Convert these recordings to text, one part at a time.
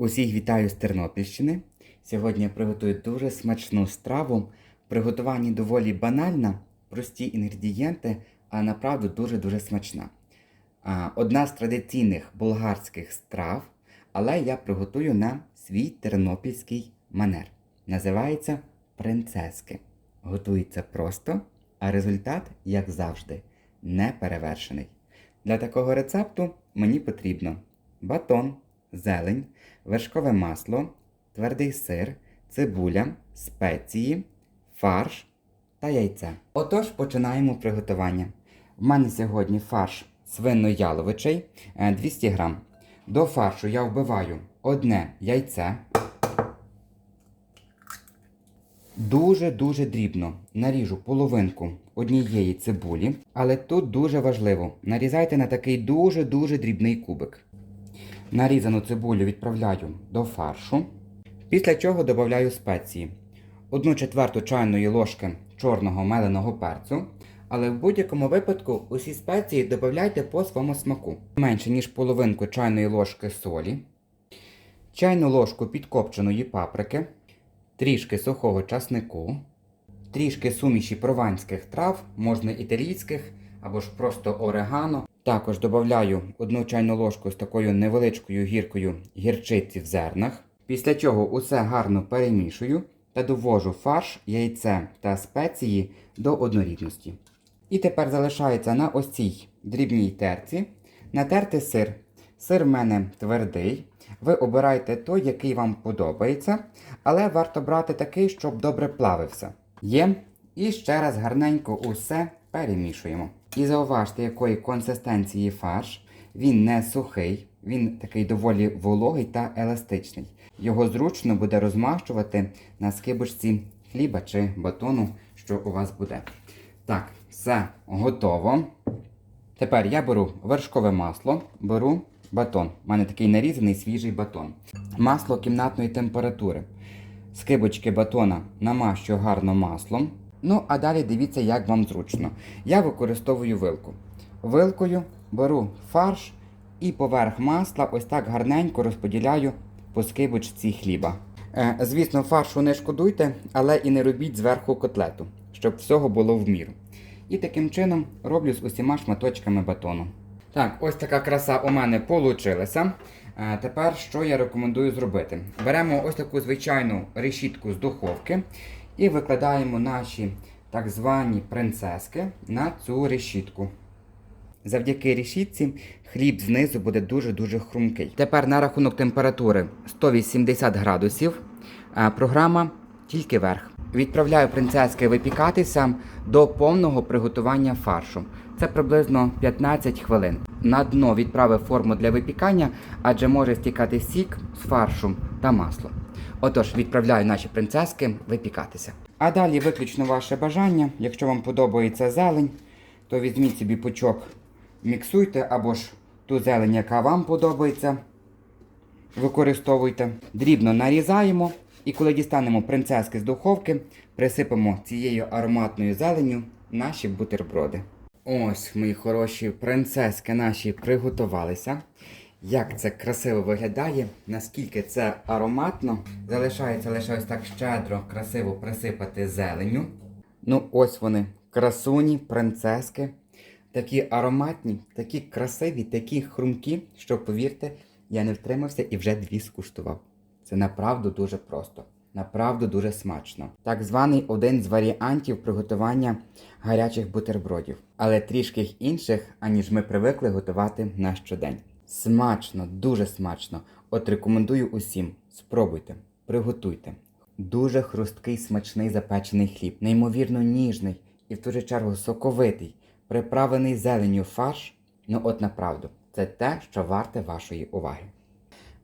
Усіх вітаю з Тернопільщини. Сьогодні я приготую дуже смачну страву. В приготуванні доволі банальна, прості інгредієнти, а направду дуже-дуже смачна. Одна з традиційних болгарських страв, але я приготую на свій тернопільський манер. Називається принцески. Готується просто, а результат, як завжди, неперевершений. Для такого рецепту мені потрібно батон, зелень, вершкове масло, твердий сир, цибуля, спеції, фарш та яйце. Отож, починаємо приготування. В мене сьогодні фарш свино-яловичий е, 200 грам. До фаршу я вбиваю одне яйце. Дуже-дуже дрібно наріжу половинку однієї цибулі, але тут дуже важливо нарізайте на такий дуже-дуже дрібний кубик. Нарізану цибулю відправляю до фаршу, після чого додаю спеції. Одну четверту чайної ложки чорного меленого перцю, але в будь-якому випадку усі спеції додавайте по своєму смаку. Менше ніж половинку чайної ложки солі, чайну ложку підкопченої паприки, трішки сухого часнику, трішки суміші прованських трав, можна італійських або ж просто орегано. Також додаю одну чайну ложку з такою невеличкою гіркою гірчиці в зернах. Після чого усе гарно перемішую та довожу фарш, яйце та спеції до однорідності. І тепер залишається на ось цій дрібній терці натерти сир. Сир в мене твердий. Ви обирайте той, який вам подобається, але варто брати такий, щоб добре плавився. Є. І ще раз гарненько усе перемішуємо. І зауважте, якої консистенції фарш. Він не сухий, він такий доволі вологий та еластичний. Його зручно буде розмащувати на скибочці хліба чи батону, що у вас буде. Так, все готово. Тепер я беру вершкове масло, беру батон. У мене такий нарізаний свіжий батон. Масло кімнатної температури. Скибочки батона намащую гарно маслом. Ну, а далі дивіться, як вам зручно. Я використовую вилку. Вилкою беру фарш і поверх масла ось так гарненько розподіляю по скибочці хліба. Е, звісно, фаршу не шкодуйте, але і не робіть зверху котлету, щоб всього було в міру. І таким чином роблю з усіма шматочками батону. Так, ось така краса у мене получилася. Е, Тепер що я рекомендую зробити? Беремо ось таку звичайну решітку з духовки і викладаємо наші так звані принцески на цю решітку. Завдяки решітці хліб знизу буде дуже-дуже хрумкий. Тепер на рахунок температури 180 градусів. Програма тільки верх. Відправляю принцески випікатися до повного приготування фаршу. Це приблизно 15 хвилин. На дно відправив форму для випікання, адже може стікати сік з фаршу та масло. Отож, відправляю наші принцески випікатися. А далі виключно ваше бажання. Якщо вам подобається зелень, то візьміть собі пучок, міксуйте або ж ту зелень, яка вам подобається. Використовуйте. Дрібно нарізаємо. І коли дістанемо принцески з духовки, присипемо цією ароматною зеленню наші бутерброди. Ось, мої хороші принцески наші приготувалися. Як це красиво виглядає, наскільки це ароматно. Залишається лише ось так щедро, красиво присипати зеленню. Ну, ось вони, красуні, принцески. Такі ароматні, такі красиві, такі хрумкі, що, повірте, я не втримався і вже дві скуштував. Це направду дуже просто, направду дуже смачно. Так званий один з варіантів приготування гарячих бутербродів, але трішки інших, аніж ми привикли готувати на щодень. Смачно, дуже смачно. От рекомендую усім. Спробуйте, приготуйте. Дуже хрусткий, смачний запечений хліб, неймовірно ніжний і в ту же чергу соковитий, приправлений зеленню фарш. Ну от направду, це те, що варте вашої уваги.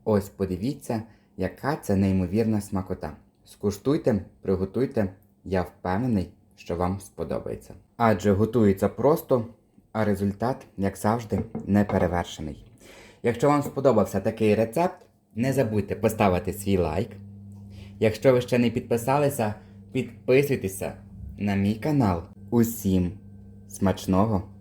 Ось подивіться, яка це неймовірна смакота. Скуштуйте, приготуйте, я впевнений, що вам сподобається. Адже готується просто, а результат, як завжди, неперевершений. Якщо вам сподобався такий рецепт, не забудьте поставити свій лайк. Якщо ви ще не підписалися, підписуйтеся на мій канал. Усім смачного!